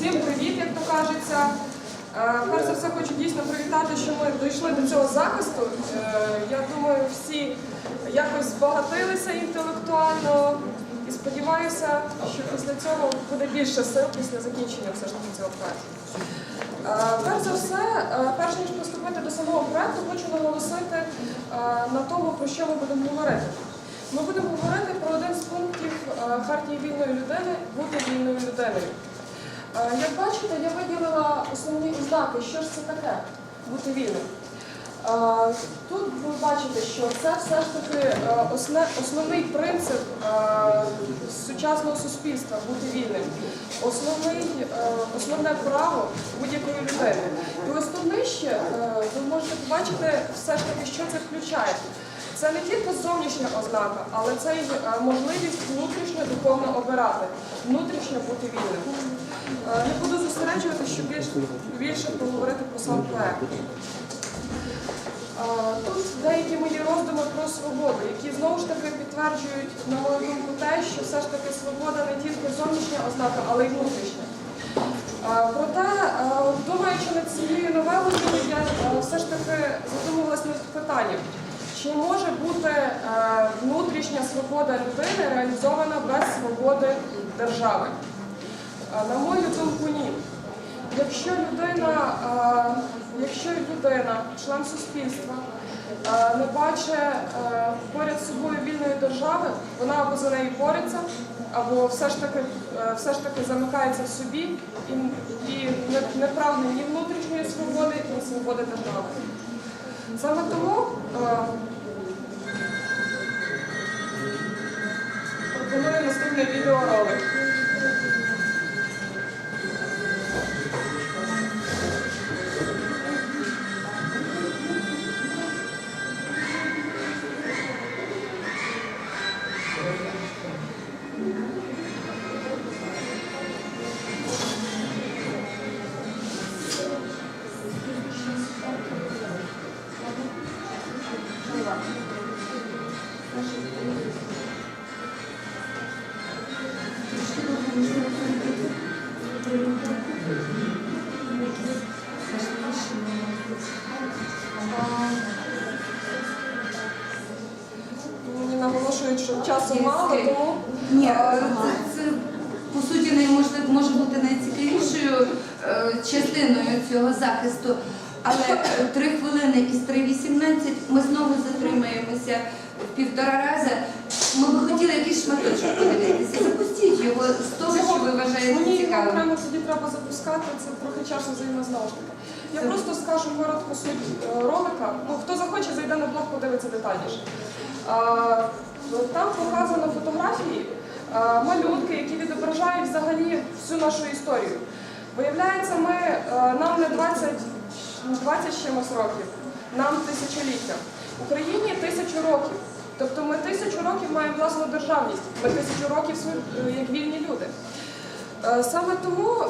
Всім привіт, як то кажеться. Е, Перш за все хочу дійсно привітати, що ми дійшли до цього захисту. Е, Я думаю, всі якось збагатилися інтелектуально і сподіваюся, що після цього буде більше сил після закінчення все ж таки цього проекту. Е, Перш за все, перш ніж приступити до самого проекту, хочу наголосити на тому, про що ми будемо говорити. Ми будемо говорити про один з пунктів Хартії вільної людини бути вільною людиною. Е, Як бачите, я виділила основні ознаки, що ж це таке бути вільним. Е, Тут ви бачите, що це все ж таки е, основний принцип сучасного суспільства бути вільним, основний, основне право будь-якої людини. І ось тут нижче е, ви можете побачити все ж таки, що це включає. Це не тільки зовнішня ознака, але це й можливість внутрішньо духовно обирати, внутрішньо бути вільним. Зосереджувати, щоб більш, більше поговорити про сам проект. Тут деякі мої роздуми про свободу, які знову ж таки підтверджують, на мою думку, те, що все ж таки свобода не тільки зовнішня ознака, але й внутрішня. Проте, думаючи над цією новелою, я все ж таки задумувалася над питанням, чи може бути внутрішня свобода людини реалізована без свободи держави? На мою думку, ні. Якщо людина, е, якщо людина, член суспільства, е, не бачить е, поряд з собою вільної держави, вона або за нею бореться, або все ж таки, все ж таки замикається в собі і, і не, не прагне ні внутрішньої свободи, ні свободи держави. Саме тому пропоную наступний відеоролик. Часу мало, тому Ні, е, це, це по суті не може, може бути найцікавішою е, частиною цього захисту. Але е, три хвилини із 3.18 ми знову затримаємося в півтора рази. Ми би хотіли якийсь шматочок подивитися. Запустіть його з того, що ви вважаєте Мені цікавим. окремо тоді треба запускати, це трохи часу займе знову ж таки. Я просто скажу коротко суть е, ролика. Ну, хто захоче, зайде на блог, подивиться детальніше. Там показано фотографії, а, малюнки, які відображають взагалі всю нашу історію. Виявляється, ми, е, нам не 20, 20 чимось років, нам тисячоліття. Україні тисячу років. Тобто ми тисячу років маємо власну державність, ми тисячу років е, як вільні люди. Е, Саме тому е,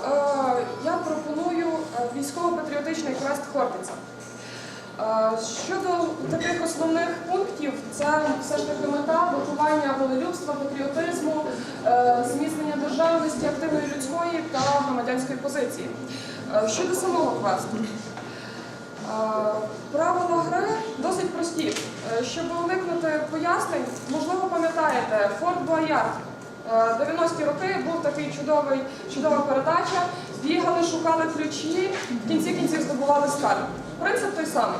я пропоную е, військово-патріотичний квест Хортиця. Е, Щодо таких основних пунктів, це все ж таки мета виховання волелюбства, патріотизму, е, зміцнення державності, активної людської та громадянської позиції. Е, Щодо самого квесту. Е, Правила гри досить прості. Щоб уникнути пояснень, можливо, пам'ятаєте, Форт Боярд. Е, 90-ті роки був такий чудовий, чудова передача. Бігали, шукали ключі, в кінці кінців здобували скарб. Принцип той самий.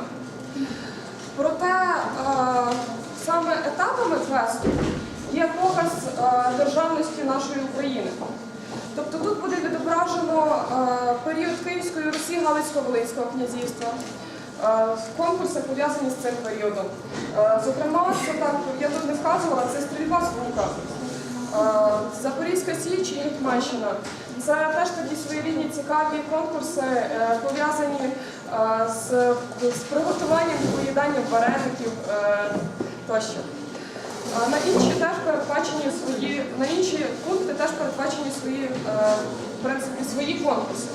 Проте е, саме етапами квесту є показ е, державності нашої України. Тобто тут буде відображено е, період Київської Русі Галицько-Волинського князівства, конкурси пов'язані з цим періодом. Зокрема, це так, я тут не вказувала, це стрільба з лука. Е, Запорізька Січ і Гетьманщина. Це теж такі своєрідні цікаві конкурси, е, пов'язані е, з, з приготуванням і поїданням вареників тощо. На інші теж передбачені свої, на інші пункти теж передбачені свої, в принципі, свої конкурси.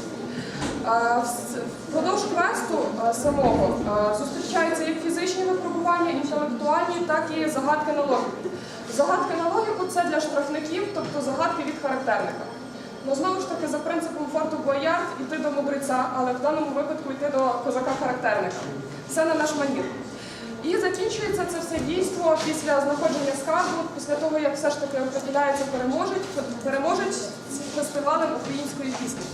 Впродовж квесту самого зустрічаються як фізичні випробування, інтелектуальні, так і загадки на логіку. Загадки на логіку це для штрафників, тобто загадки від характерника. Ну, знову ж таки, за принципом форту боярд йти до мудреця, але в даному випадку йти до козака-характерника. Все на наш манір. І закінчується це все дійство після знаходження скарбу, після того, як все ж таки определяється переможець, з фестивалем української пісні.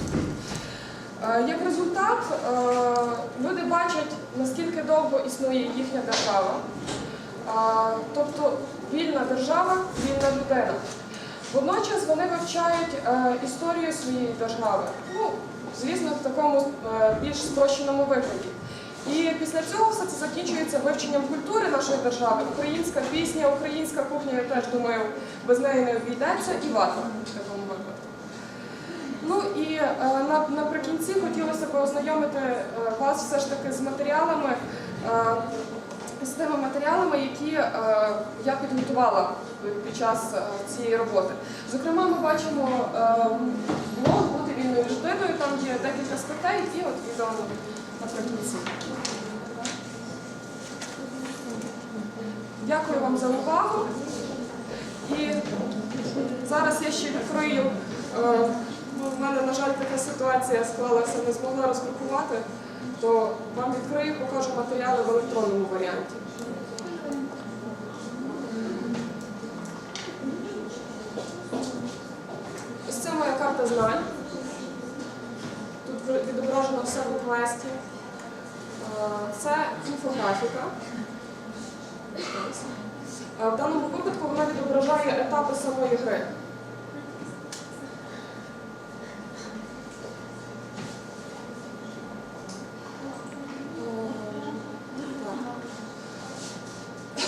Е, Як результат, е, люди бачать, наскільки довго існує їхня держава. Тобто вільна держава, вільна людина. Водночас вони вивчають е, історію своєї держави. Ну, звісно, в такому е, більш спрощеному вигляді. І після цього все це закінчується вивченням культури нашої держави. Українська пісня, українська кухня, я теж думаю, без неї не обійдеться, і вата в такому випадку. Ну і е, на, наприкінці хотілося б ознайомити е, вас все ж таки з матеріалами, е, з тими матеріалами, які е, я підготувала під час е, цієї роботи. Зокрема, ми бачимо е, блог бути вільною людиною, там є декілька статей і от відео наприкінці. Дякую вам за увагу. І зараз я ще відкрию. е, Ну, мене, на жаль, така ситуація склалася, не змогла роздрукувати, то вам відкрию, покажу матеріали в електронному варіанті. Ось це моя карта знань. Тут відображено все в квесті. Е, Це інфографіка. Е, В даному випадку вона відображає етапи самої гри. Е,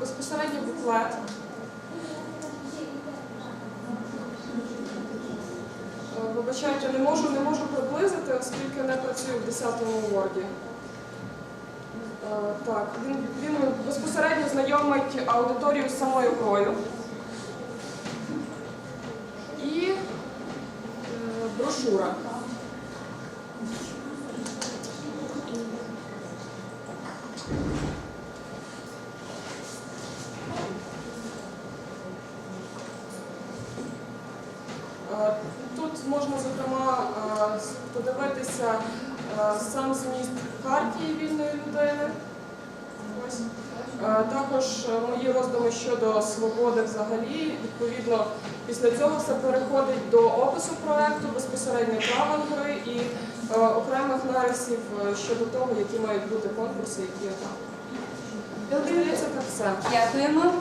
Безпосередньо буклет. Е, Вибачайте, не можу, не можу приблизити, оскільки не працюю в 10-му Word. Е, Так, він, він безпосередньо знайомить аудиторію з самою грою. І е, брошура. Тут можна, зокрема, е, подивитися е, сам зміст хартії вільної людини. Е, Також е, мої роздуми щодо свободи взагалі. Відповідно, після цього все переходить до опису проекту, безпосередньо правил гри і е, окремих нарисів е, щодо того, які мають бути конкурси, які етапи. Я здається, так все. Дякуємо.